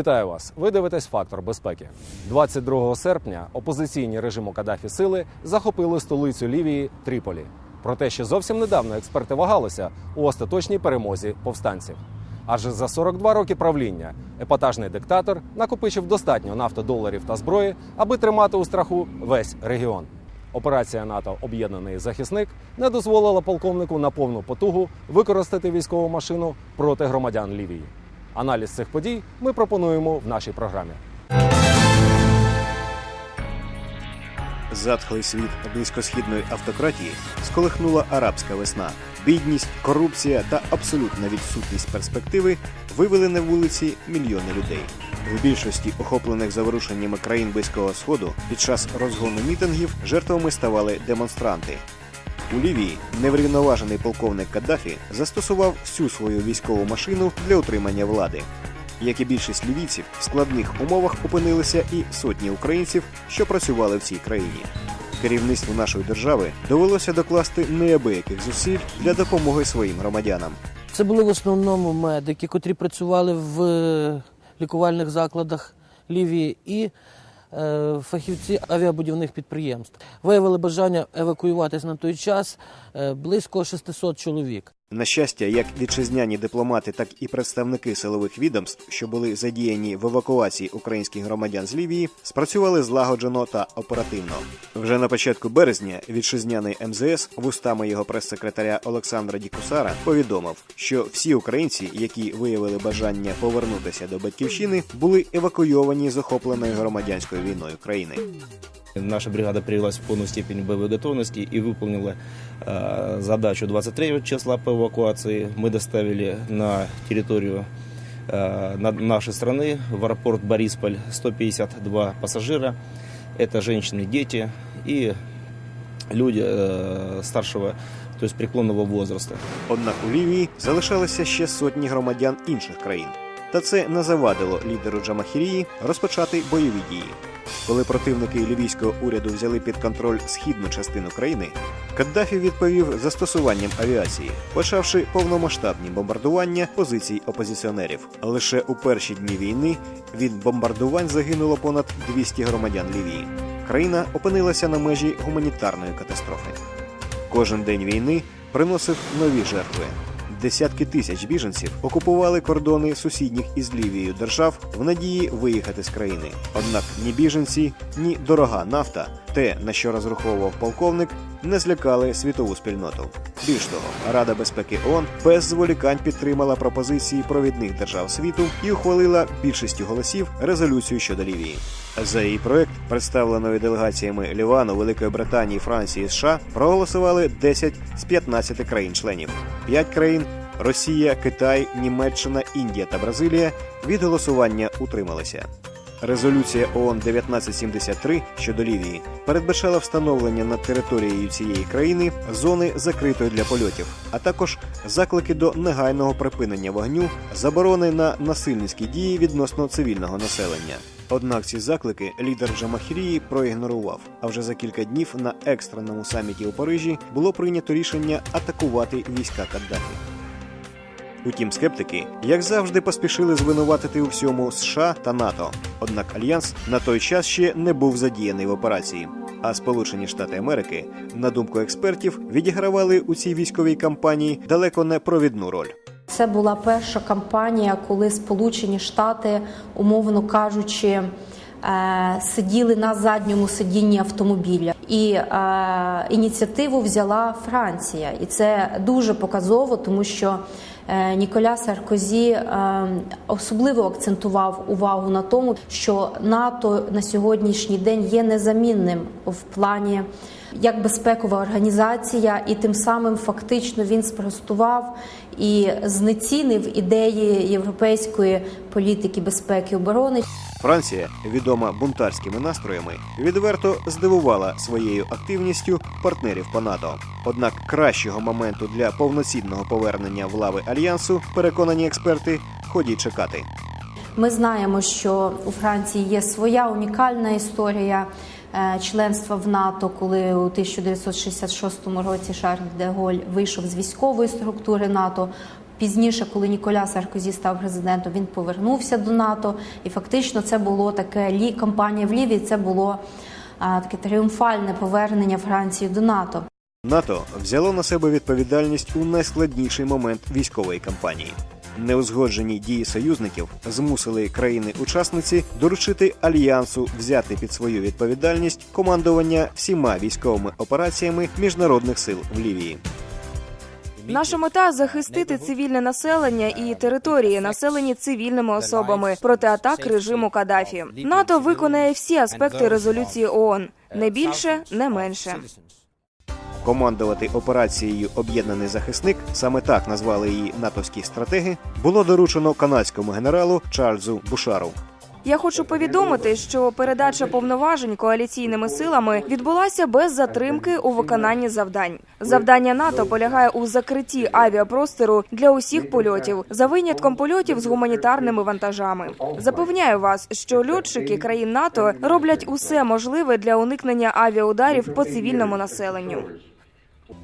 Вітаю вас! Ви дивитесь фактор безпеки. 22 серпня опозиційні режиму Каддафі сили захопили столицю Лівії Тріполі. Проте ще зовсім недавно експерти вагалися у остаточній перемозі повстанців. Адже за 42 роки правління епатажний диктатор накопичив достатньо нафтодоларів та зброї, аби тримати у страху весь регіон. Операція НАТО Об'єднаний захисник не дозволила полковнику на повну потугу використати військову машину проти громадян Лівії. Аналіз цих подій ми пропонуємо в нашій програмі. Затхлий світ близькосхідної автократії сколихнула арабська весна. Бідність, корупція та абсолютна відсутність перспективи вивели на вулиці мільйони людей. В більшості охоплених заворушеннями країн близького сходу під час розгону мітингів жертвами ставали демонстранти. У Лівії неврівноважений полковник Каддафі застосував всю свою військову машину для утримання влади. Як і більшість лівійців, в складних умовах опинилися і сотні українців, що працювали в цій країні. Керівництву нашої держави довелося докласти неабияких зусиль для допомоги своїм громадянам. Це були в основному медики, котрі працювали в е, лікувальних закладах Лівії і фахівці авіабудівних підприємств. Виявили бажання евакуюватись на той час е, близько 600 чоловік. На щастя, як вітчизняні дипломати, так і представники силових відомств, що були задіяні в евакуації українських громадян з Лівії, спрацювали злагоджено та оперативно. Вже на початку березня вітчизняний МЗС вустами його прес-секретаря Олександра Дікусара повідомив, що всі українці, які виявили бажання повернутися до батьківщини, були евакуйовані з охопленої громадянською війною країни. Наша бригада привелась в полную степень боевой готовности и выполнила э, задачу 23 числа по эвакуации. Мы доставили на территорию э, на- нашей страны в аэропорт Борисполь 152 пассажира. Это женщины, дети и люди э, старшего, то есть преклонного возраста. Однак у Лівії залишалися ще сотні громадян інших країн. Та це не завадило лідеру Джамахірії розпочати бойові дії. Коли противники лівійського уряду взяли під контроль східну частину країни, Каддафі відповів застосуванням авіації, почавши повномасштабні бомбардування позицій опозиціонерів. Лише у перші дні війни від бомбардувань загинуло понад 200 громадян Лівії. Країна опинилася на межі гуманітарної катастрофи. Кожен день війни приносив нові жертви. Десятки тисяч біженців окупували кордони сусідніх із Лівією держав в надії виїхати з країни. Однак ні біженці, ні дорога нафта, те на що розраховував полковник, не злякали світову спільноту. Більш того, Рада безпеки ООН без зволікань підтримала пропозиції провідних держав світу і ухвалила більшістю голосів резолюцію щодо Лівії. За її проект, представленої делегаціями Лівану, Великої Британії, Франції і США, проголосували 10 з 15 країн-членів. П'ять країн Росія, Китай, Німеччина, Індія та Бразилія від голосування утрималися. Резолюція ООН 1973 щодо Лівії передбачала встановлення над територією цієї країни зони закритої для польотів, а також заклики до негайного припинення вогню, заборони на насильницькі дії відносно цивільного населення. Однак ці заклики лідер Джамахірії проігнорував. А вже за кілька днів на екстреному саміті у Парижі було прийнято рішення атакувати війська Каддафі. Утім, скептики, як завжди, поспішили звинуватити у всьому США та НАТО. Однак альянс на той час ще не був задіяний в операції. А Сполучені Штати Америки, на думку експертів, відігравали у цій військовій кампанії далеко не провідну роль. Це була перша кампанія, коли Сполучені Штати, умовно кажучи, е, сиділи на задньому сидінні автомобіля, і е, ініціативу взяла Франція, і це дуже показово, тому що Ніколя Саркозі е, особливо акцентував увагу на тому, що НАТО на сьогоднішній день є незамінним в плані як безпекова організація, і тим самим фактично він спростував і знецінив ідеї європейської політики безпеки і оборони. Франція, відома бунтарськими настроями, відверто здивувала своєю активністю партнерів по НАТО. Однак кращого моменту для повноцінного повернення в лави альянсу, переконані експерти, ході чекати. Ми знаємо, що у Франції є своя унікальна історія членства в НАТО, коли у 1966 році Шарль де Голь вийшов з військової структури НАТО. Пізніше, коли Ніколя Саркозі став президентом, він повернувся до НАТО, і фактично це було таке лі кампанія в Лівії. Це було а, таке тріумфальне повернення Франції до НАТО. НАТО взяло на себе відповідальність у найскладніший момент військової кампанії. Неузгоджені дії союзників змусили країни-учасниці доручити альянсу взяти під свою відповідальність командування всіма військовими операціями міжнародних сил в Лівії. Наша мета захистити цивільне населення і території, населені цивільними особами проти атак режиму Каддафі. НАТО виконає всі аспекти резолюції ООН. не більше, не менше. Командувати операцією Об'єднаний захисник, саме так назвали її натовські стратеги, було доручено канадському генералу Чарльзу Бушару. Я хочу повідомити, що передача повноважень коаліційними силами відбулася без затримки у виконанні завдань. Завдання НАТО полягає у закритті авіапростору для усіх польотів за винятком польотів з гуманітарними вантажами. Запевняю вас, що льотчики країн НАТО роблять усе можливе для уникнення авіаударів по цивільному населенню.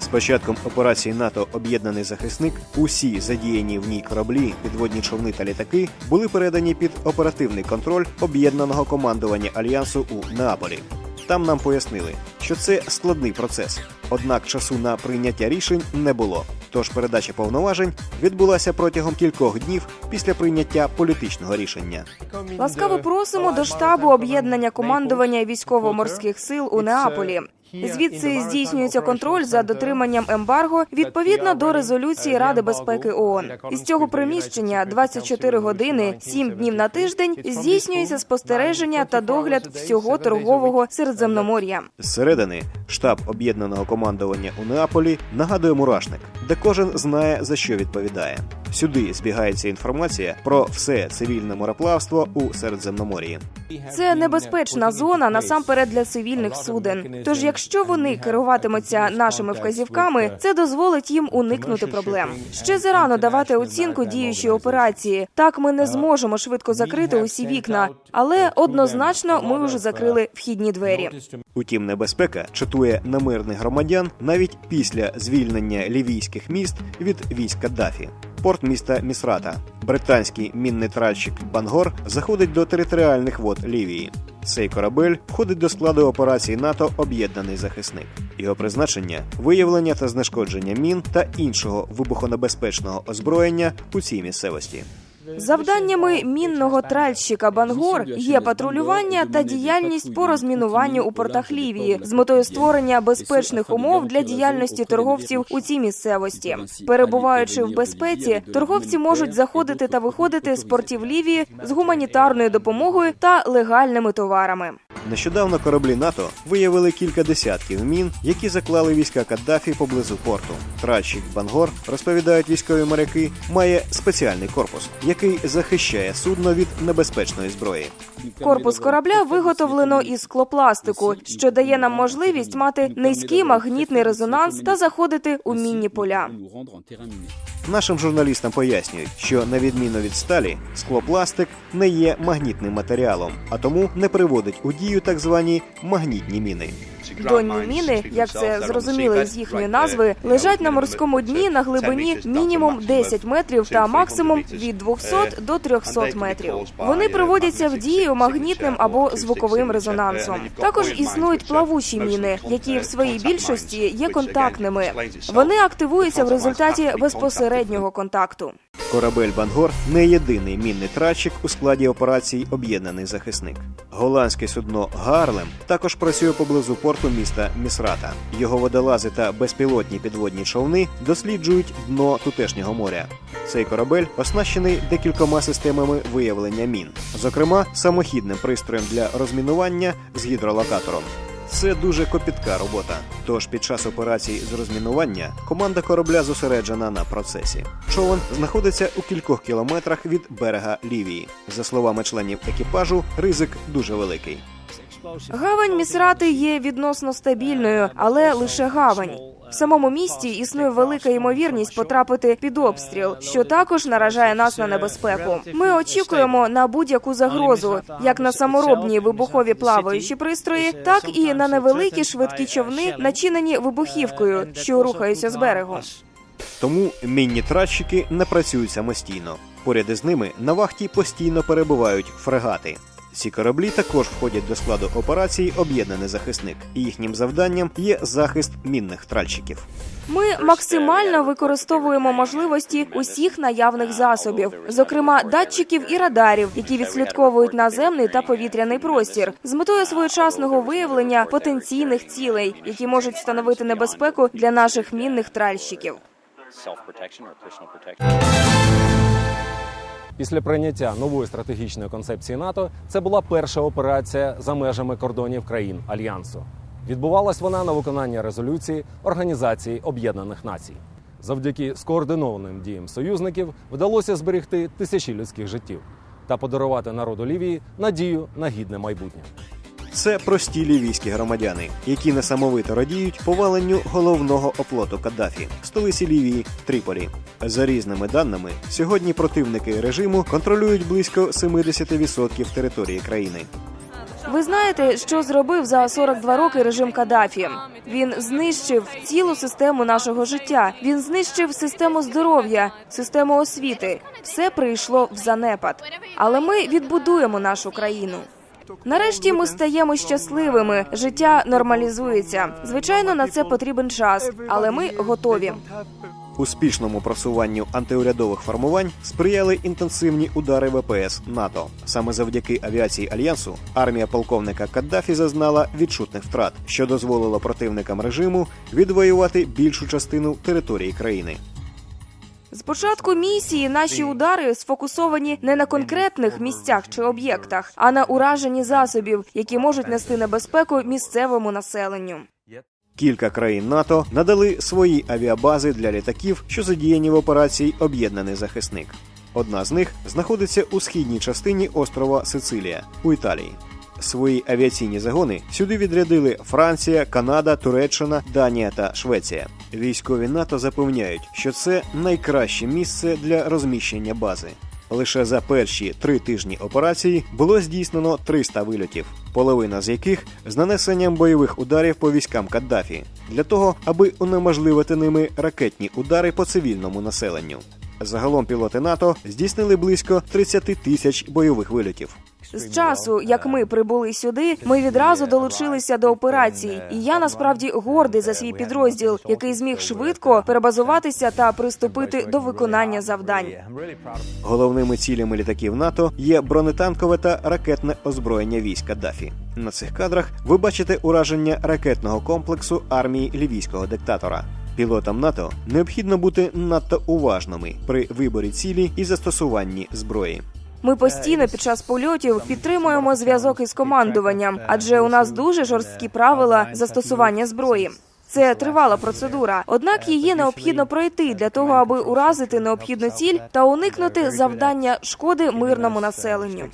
З початком операції НАТО Об'єднаний захисник усі задіяні в ній кораблі, підводні човни та літаки були передані під оперативний контроль об'єднаного командування альянсу у Неаполі. Там нам пояснили, що це складний процес, однак часу на прийняття рішень не було. Тож передача повноважень відбулася протягом кількох днів після прийняття політичного рішення. Ласкаво просимо до штабу об'єднання командування військово-морських сил у Неаполі. Звідси здійснюється контроль за дотриманням ембарго відповідно до резолюції Ради безпеки ООН. Із цього приміщення 24 години, 7 днів на тиждень здійснюється спостереження та догляд всього торгового Середземномор'я. Зсередини штаб об'єднаного командування у Неаполі нагадує мурашник, де кожен знає за що відповідає. Сюди збігається інформація про все цивільне мореплавство у Середземномор'ї. Це небезпечна зона насамперед для цивільних суден. Тож, якщо вони керуватимуться нашими вказівками, це дозволить їм уникнути проблем. Ще зарано давати оцінку діючій операції. Так ми не зможемо швидко закрити усі вікна, але однозначно ми вже закрили вхідні двері. Утім, небезпека чатує на мирних громадян навіть після звільнення лівійських міст від військ Каддафі. Порт міста Місрата. Британський мінний тральщик Бангор заходить до територіальних вод Лівії. Цей корабель входить до складу операції НАТО Об'єднаний захисник. Його призначення виявлення та знешкодження мін та іншого вибухонебезпечного озброєння у цій місцевості. Завданнями мінного тральщика Бангор є патрулювання та діяльність по розмінуванню у портах Лівії з метою створення безпечних умов для діяльності торговців у цій місцевості. Перебуваючи в безпеці, торговці можуть заходити та виходити з портів Лівії з гуманітарною допомогою та легальними товарами. Нещодавно кораблі НАТО виявили кілька десятків мін, які заклали війська Каддафі поблизу порту. Тральщик Бангор, розповідають військові моряки, має спеціальний корпус, який захищає судно від небезпечної зброї. Корпус корабля виготовлено із склопластику, що дає нам можливість мати низький магнітний резонанс та заходити у мінні поля. Нашим журналістам пояснюють, що на відміну від сталі, склопластик не є магнітним матеріалом, а тому не приводить у дію так звані магнітні міни. Донні міни, як це зрозуміло з їхньої назви, лежать на морському дні на глибині мінімум 10 метрів та максимум від 200 до 300 метрів. Вони приводяться в дію магнітним або звуковим резонансом. Також існують плавучі міни, які в своїй більшості є контактними. Вони активуються в результаті безпосереднього контакту. Корабель Бангор не єдиний мінний тральщик у складі операції Об'єднаний захисник. Голландське судно Гарлем також працює поблизу порту міста Місрата. Його водолази та безпілотні підводні човни досліджують дно тутешнього моря. Цей корабель оснащений декількома системами виявлення мін, зокрема самохідним пристроєм для розмінування з гідролокатором. Це дуже копітка робота. Тож під час операцій з розмінування команда корабля зосереджена на процесі. Човен знаходиться у кількох кілометрах від берега Лівії. За словами членів екіпажу, ризик дуже великий. Гавань місрати є відносно стабільною, але лише гавань. В самому місті існує велика ймовірність потрапити під обстріл, що також наражає нас на небезпеку. Ми очікуємо на будь-яку загрозу, як на саморобні вибухові плаваючі пристрої, так і на невеликі швидкі човни, начинені вибухівкою, що рухаються з берегу. Тому мінні тральщики не працюють самостійно. Поряд із ними на вахті постійно перебувають фрегати. Ці кораблі також входять до складу операції Об'єднаний захисник, і їхнім завданням є захист мінних тральщиків. Ми максимально використовуємо можливості усіх наявних засобів, зокрема датчиків і радарів, які відслідковують наземний та повітряний простір, з метою своєчасного виявлення потенційних цілей, які можуть становити небезпеку для наших мінних тральщиків. Після прийняття нової стратегічної концепції НАТО це була перша операція за межами кордонів країн альянсу. Відбувалась вона на виконання резолюції Організації Об'єднаних Націй. Завдяки скоординованим діям союзників вдалося зберегти тисячі людських життів та подарувати народу Лівії надію на гідне майбутнє. Це прості лівійські громадяни, які несамовито радіють поваленню головного оплоту Каддафі, столиці Лівії Тріполі. За різними даними, сьогодні противники режиму контролюють близько 70% території країни. Ви знаєте, що зробив за 42 роки режим Каддафі? Він знищив цілу систему нашого життя. Він знищив систему здоров'я, систему освіти. Все прийшло в занепад. Але ми відбудуємо нашу країну. Нарешті ми стаємо щасливими. Життя нормалізується. Звичайно, на це потрібен час, але ми готові. Успішному просуванню антиурядових формувань сприяли інтенсивні удари ВПС НАТО. Саме завдяки авіації альянсу армія полковника Каддафі зазнала відчутних втрат, що дозволило противникам режиму відвоювати більшу частину території країни. З початку місії наші удари сфокусовані не на конкретних місцях чи об'єктах, а на ураженні засобів, які можуть нести небезпеку місцевому населенню. Кілька країн НАТО надали свої авіабази для літаків, що задіяні в операції Об'єднаний захисник. Одна з них знаходиться у східній частині острова Сицилія у Італії. Свої авіаційні загони сюди відрядили Франція, Канада, Туреччина, Данія та Швеція. Військові НАТО запевняють, що це найкраще місце для розміщення бази. Лише за перші три тижні операції було здійснено 300 вильотів, половина з яких з нанесенням бойових ударів по військам Каддафі, для того, аби унеможливити ними ракетні удари по цивільному населенню. Загалом пілоти НАТО здійснили близько 30 тисяч бойових вильотів. З часу, як ми прибули сюди, ми відразу долучилися до операції, і я насправді гордий за свій підрозділ, який зміг швидко перебазуватися та приступити до виконання завдань. Головними цілями літаків НАТО є бронетанкове та ракетне озброєння військ Каддафі. На цих кадрах ви бачите ураження ракетного комплексу армії лівійського диктатора. Пілотам НАТО необхідно бути надто уважними при виборі цілі і застосуванні зброї. Ми постійно під час польотів підтримуємо зв'язок із командуванням, адже у нас дуже жорсткі правила застосування зброї. Це тривала процедура, однак її необхідно пройти для того, аби уразити необхідну ціль та уникнути завдання шкоди мирному населенню.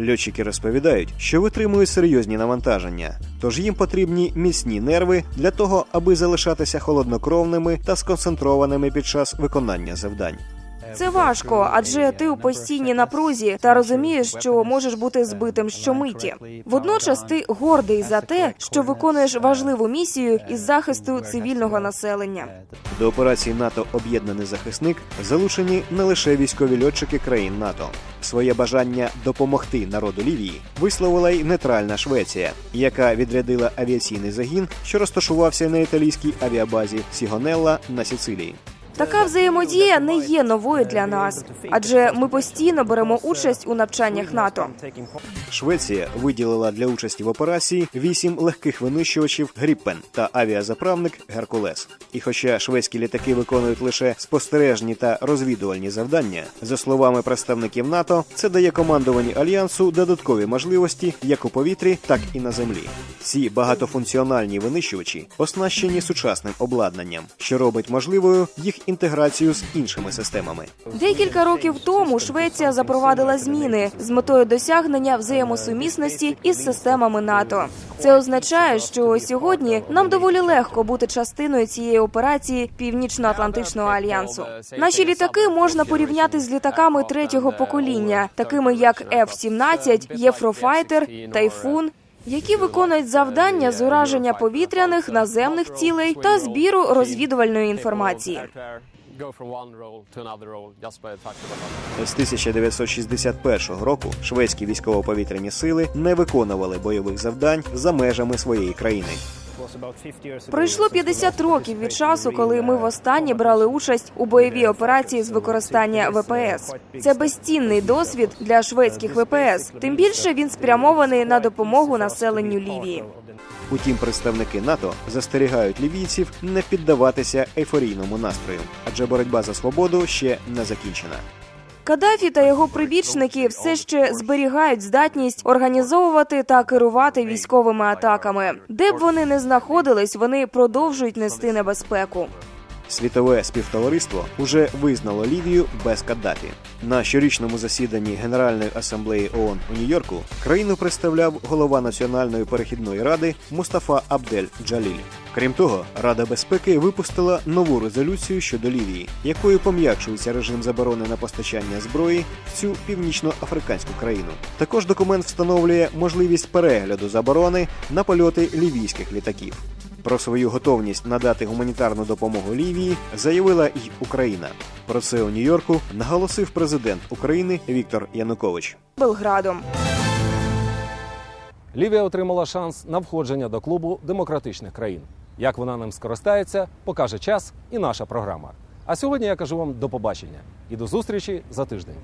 Льотчики розповідають, що витримують серйозні навантаження, тож їм потрібні міцні нерви для того, аби залишатися холоднокровними та сконцентрованими під час виконання завдань. Це важко, адже ти у постійній напрузі та розумієш, що можеш бути збитим щомиті. Водночас ти гордий за те, що виконуєш важливу місію із захисту цивільного населення. До операції НАТО Об'єднаний захисник залучені не лише військові льотчики країн НАТО. Своє бажання допомогти народу Лівії висловила й нейтральна Швеція, яка відрядила авіаційний загін, що розташувався на італійській авіабазі Сігонелла на Сицилії. Така взаємодія не є новою для нас, адже ми постійно беремо участь у навчаннях НАТО. Швеція виділила для участі в операції вісім легких винищувачів Гріппен та авіазаправник Геркулес. І хоча шведські літаки виконують лише спостережні та розвідувальні завдання, за словами представників НАТО, це дає командуванню альянсу додаткові можливості як у повітрі, так і на землі. Ці багатофункціональні винищувачі оснащені сучасним обладнанням, що робить можливою їх інтеграцію з іншими системами. Декілька років тому Швеція запровадила зміни з метою досягнення взаємосумісності із системами НАТО. Це означає, що сьогодні нам доволі легко бути частиною цієї операції Північно-Атлантичного альянсу. Наші літаки можна порівняти з літаками третього покоління, такими як F-17, Єфрофайтер, Тайфун. Які виконують завдання з ураження повітряних наземних цілей та збіру розвідувальної інформації. З 1961 року шведські військово-повітряні сили не виконували бойових завдань за межами своєї країни. Пройшло 50 років від часу, коли ми востаннє брали участь у бойовій операції з використання ВПС. Це безцінний досвід для шведських ВПС. Тим більше він спрямований на допомогу населенню Лівії. Утім, представники НАТО застерігають лівійців не піддаватися ейфорійному настрою, адже боротьба за свободу ще не закінчена. Кадафі та його прибічники все ще зберігають здатність організовувати та керувати військовими атаками. Де б вони не знаходились, вони продовжують нести небезпеку. Світове співтовариство уже визнало Лівію без Каддафі. На щорічному засіданні Генеральної асамблеї ООН у Нью-Йорку країну представляв голова Національної перехідної ради Мустафа Абдель Джаліль. Крім того, Рада безпеки випустила нову резолюцію щодо Лівії, якою пом'якшується режим заборони на постачання зброї в цю північноафриканську країну. Також документ встановлює можливість перегляду заборони на польоти лівійських літаків. Про свою готовність надати гуманітарну допомогу Лівії заявила й Україна. Про це у Нью-Йорку наголосив президент України Віктор Янукович. Белградом. Лівія отримала шанс на входження до клубу демократичних країн. Як вона ним скористається, покаже час і наша програма. А сьогодні я кажу вам до побачення і до зустрічі за тиждень.